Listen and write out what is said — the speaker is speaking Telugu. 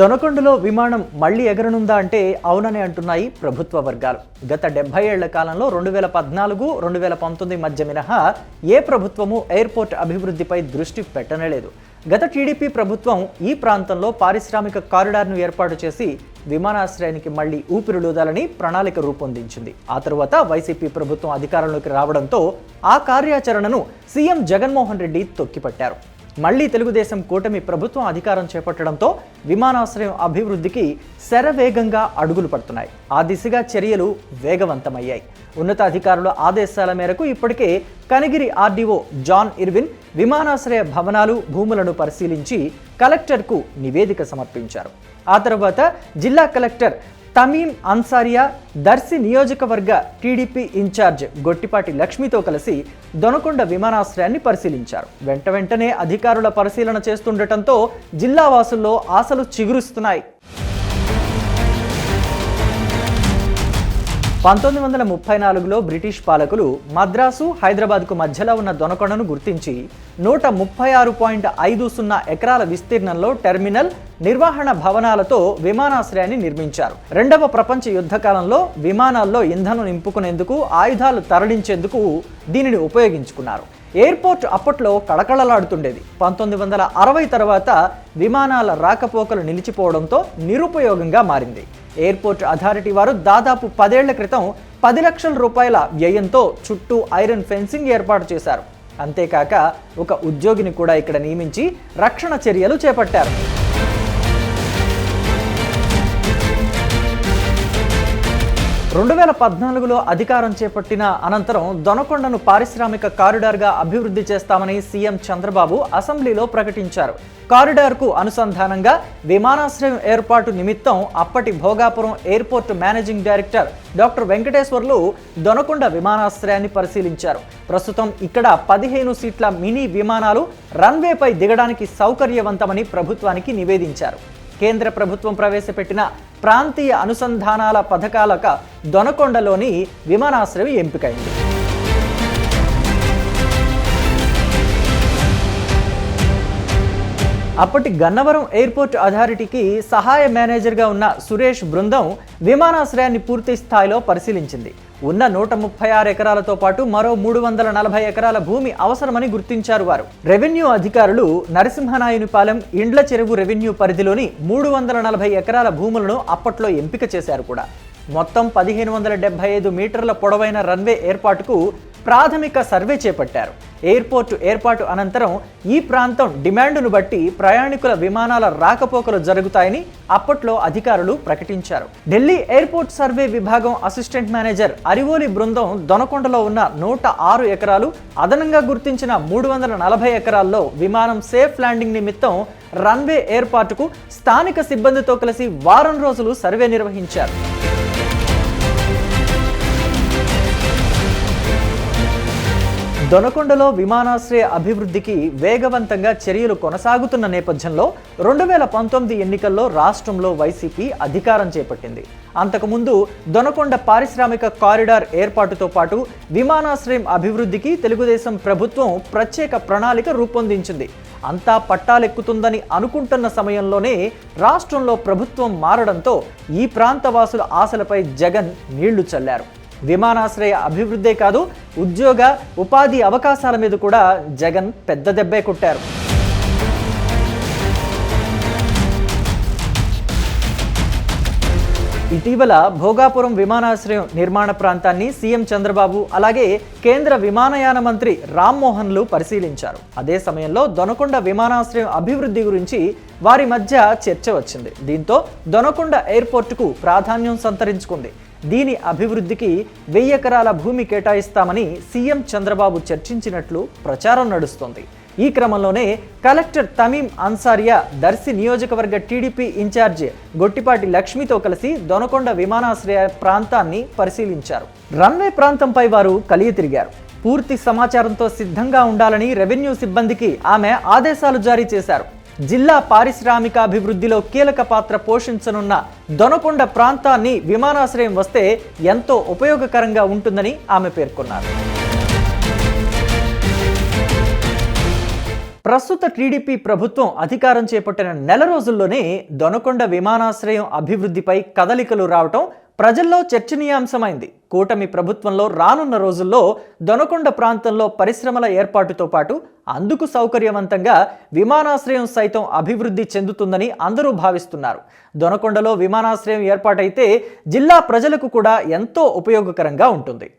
దొనకొండలో విమానం మళ్ళీ ఎగరనుందా అంటే అవునని అంటున్నాయి ప్రభుత్వ వర్గాలు. గత డెబ్బై ఏళ్ళ కాలంలో రెండు వేల పద్నాలుగు రెండు వేల పంతొమ్మిది మధ్య మినహా ఏ ప్రభుత్వము ఎయిర్పోర్ట్ అభివృద్ధిపై దృష్టి పెట్టనలేదు. గత టీడీపీ ప్రభుత్వం ఈ ప్రాంతంలో పారిశ్రామిక కారిడార్ను ఏర్పాటు చేసి విమానాశ్రయానికి మళ్ళీ ఊపిరిలూదాలని ప్రణాళిక రూపొందించింది. ఆ తరువాత వైసీపీ ప్రభుత్వం అధికారంలోకి రావడంతో ఆ కార్యాచరణను సీఎం జగన్మోహన్ రెడ్డి తొక్కిపట్టారు. మళ్ళీ తెలుగుదేశం కూటమి ప్రభుత్వం అధికారం చేపట్టడంతో విమానాశ్రయం అభివృద్ధికి శరవేగంగా అడుగులు పడుతున్నాయి. ఆ దిశగా చర్యలు వేగవంతమయ్యాయి. ఉన్నతాధికారుల ఆదేశాల మేరకు ఇప్పటికే కనిగిరి ఆర్డీఓ జాన్ ఇర్విన్ విమానాశ్రయ భవనాలు భూములను పరిశీలించి కలెక్టర్కు నివేదిక సమర్పించారు. ఆ తర్వాత జిల్లా కలెక్టర్ తమీం అన్సారియా దర్శి నియోజకవర్గ టీడీపీ ఇన్ఛార్జ్ గొట్టిపాటి లక్ష్మితో కలిసి దొనకొండ విమానాశ్రయాన్ని పరిశీలించారు. వెంట వెంటనే అధికారుల పరిశీలన చేస్తుండటంతో జిల్లా వాసుల్లో ఆశలు చిగురుస్తున్నాయి. పంతొమ్మిది వందల ముప్పై నాలుగులో బ్రిటిష్ పాలకులు మద్రాసు హైదరాబాద్కు మధ్యలో ఉన్న దొనకొండను గుర్తించి నూట ముప్పై ఆరు పాయింట్ ఐదు సున్నా ఎకరాల విస్తీర్ణంలో టెర్మినల్ నిర్వహణ భవనాలతో విమానాశ్రయాన్ని నిర్మించారు. రెండవ ప్రపంచ యుద్ధ కాలంలో విమానాల్లో ఇంధనం నింపుకునేందుకు ఆయుధాలు తరలించేందుకు దీనిని ఉపయోగించుకున్నారు. ఎయిర్పోర్ట్ అప్పట్లో కళకళలాడుతుండేది. పంతొమ్మిది వందల అరవై తర్వాత విమానాల రాకపోకలు నిలిచిపోవడంతో నిరుపయోగంగా మారింది. ఎయిర్పోర్ట్ అథారిటీ వారు దాదాపు పదేళ్ళ క్రితం పది లక్షల రూపాయల వ్యయంతో చుట్టూ ఐరన్ ఫెన్సింగ్ ఏర్పాటు చేశారు. అంతేకాక ఒక ఉద్యోగిని కూడా ఇక్కడ నియమించి రక్షణ చర్యలు చేపట్టారు. రెండు వేల పద్నాలుగులో అధికారం చేపట్టిన అనంతరం దొనకొండను పారిశ్రామిక కారిడార్గా అభివృద్ధి చేస్తామని సీఎం చంద్రబాబు అసెంబ్లీలో ప్రకటించారు. కారిడార్కు అనుసంధానంగా విమానాశ్రయం ఏర్పాటు నిమిత్తం అప్పటి Bhogapuram airport managing director doctor Venkateswarlu Donakonda విమానాశ్రయాన్ని పరిశీలించారు. ప్రస్తుతం ఇక్కడ పదిహేను సీట్ల మినీ విమానాలు రన్వేపై దిగడానికి సౌకర్యవంతమని ప్రభుత్వానికి నివేదించారు. కేంద్ర ప్రభుత్వం ప్రవేశపెట్టిన ప్రాంతీయ అనుసంధానాల పథకాలక దొనకొండలోని విమానాశ్రయం ఎంపికైంది. అప్పటి గన్నవరం ఎయిర్పోర్ట్ అథారిటీకి సహాయ మేనేజర్గా ఉన్న సురేష్ బృందం విమానాశ్రయాన్ని పూర్తి స్థాయిలో పరిశీలించింది. ఉన్న నూట ముప్పై ఆరు ఎకరాలతో పాటు మరో మూడు వందల నలభై ఎకరాల భూమి అవసరమని గుర్తించారు వారు. రెవెన్యూ అధికారులు నరసింహనాయునిపాలెం ఇండ్ల చెరువు రెవెన్యూ పరిధిలోని మూడు వందల నలభై ఎకరాల భూములను అప్పట్లో ఎంపిక చేశారు కూడా. మొత్తం పదిహేను వందల డెబ్బై ఐదు మీటర్ల పొడవైన రన్వే ఏర్పాటుకు ప్రాథమిక సర్వే చేపట్టారు. ఎయిర్పోర్టు ఏర్పాటు అనంతరం ఈ ప్రాంతం డిమాండును బట్టి ప్రయాణికుల విమానాల రాకపోకలు జరుగుతాయని అప్పట్లో అధికారులు ప్రకటించారు. ఢిల్లీ ఎయిర్పోర్ట్ సర్వే విభాగం అసిస్టెంట్ మేనేజర్ అరివోలి బృందం దొనకొండలో ఉన్న నూట ఆరు ఎకరాలు అదనంగా గుర్తించిన మూడు వందల నలభై ఎకరాల్లో విమానం సేఫ్ ల్యాండింగ్ నిమిత్తం రన్వే ఏర్పాటుకు స్థానిక సిబ్బందితో కలిసి వారం రోజులు సర్వే నిర్వహించారు. దొనకొండలో విమానాశ్రయ అభివృద్ధికి వేగవంతంగా చర్యలు కొనసాగుతున్న నేపథ్యంలో రెండు వేల పంతొమ్మిది ఎన్నికల్లో రాష్ట్రంలో వైసీపీ అధికారం చేపట్టింది. అంతకుముందు దొనకొండ పారిశ్రామిక కారిడార్ ఏర్పాటుతో పాటు విమానాశ్రయం అభివృద్ధికి తెలుగుదేశం ప్రభుత్వం ప్రత్యేక ప్రణాళిక రూపొందించింది. అంతా పట్టాలెక్కుతుందని అనుకుంటున్న సమయంలోనే రాష్ట్రంలో ప్రభుత్వం మారడంతో ఈ ప్రాంతవాసుల ఆశలపై జగన్ నీళ్ళు చల్లారు. విమానాశ్రయ అభివృద్ధే కాదు ఉద్యోగ ఉపాధి అవకాశాల మీద కూడా జగన్ పెద్ద దెబ్బే కొట్టారు. ఇటీవల భోగాపురం విమానాశ్రయం నిర్మాణ ప్రాంతాన్ని సీఎం చంద్రబాబు అలాగే కేంద్ర విమానయాన మంత్రి రామ్మోహన్లు పరిశీలించారు. అదే సమయంలో దొనకొండ విమానాశ్రయం అభివృద్ధి గురించి వారి మధ్య చర్చ వచ్చింది. దీంతో దొనకొండ ఎయిర్పోర్టుకు ప్రాధాన్యం సంతరించుకుంది. దీని అభివృద్ధికి వెయ్యి ఎకరాల భూమి కేటాయిస్తామని సీఎం చంద్రబాబు చర్చించినట్లు ప్రచారం నడుస్తోంది. ఈ క్రమంలోనే కలెక్టర్ తమీం అన్సారియా దర్శి నియోజకవర్గ టీడీపీ ఇన్ఛార్జ్ గొట్టిపాటి లక్ష్మితో కలిసి దొనకొండ విమానాశ్రయ ప్రాంతాన్ని పరిశీలించారు. రన్వే ప్రాంతంపై వారు కలియ తిరిగారు. పూర్తి సమాచారంతో సిద్ధంగా ఉండాలని రెవెన్యూ సిబ్బందికి ఆమె ఆదేశాలు జారీ చేశారు. జిల్లా పారిశ్రామికాభివృద్ధిలో కీలక పాత్ర పోషించనున్న దొనకొండ ప్రాంతాన్ని విమానాశ్రయం వస్తే ఎంతో ఉపయోగకరంగా ఉంటుందని ఆమె పేర్కొన్నారు. ప్రస్తుత టీడీపీ ప్రభుత్వం అధికారం చేపట్టిన నెల రోజుల్లోనే దొనకొండ విమానాశ్రయం అభివృద్ధిపై కదలికలు రావటం ప్రజల్లో చర్చనీయాంశమైంది. కూటమి ప్రభుత్వంలో రానున్న రోజుల్లో దొనకొండ ప్రాంతంలో పరిశ్రమల ఏర్పాటుతో పాటు అందుకు సౌకర్యవంతంగా విమానాశ్రయం సైతం అభివృద్ధి చెందుతుందని అందరూ భావిస్తున్నారు. దొనకొండలో విమానాశ్రయం ఏర్పాటైతే జిల్లా ప్రజలకు కూడా ఎంతో ఉపయోగకరంగా ఉంటుంది.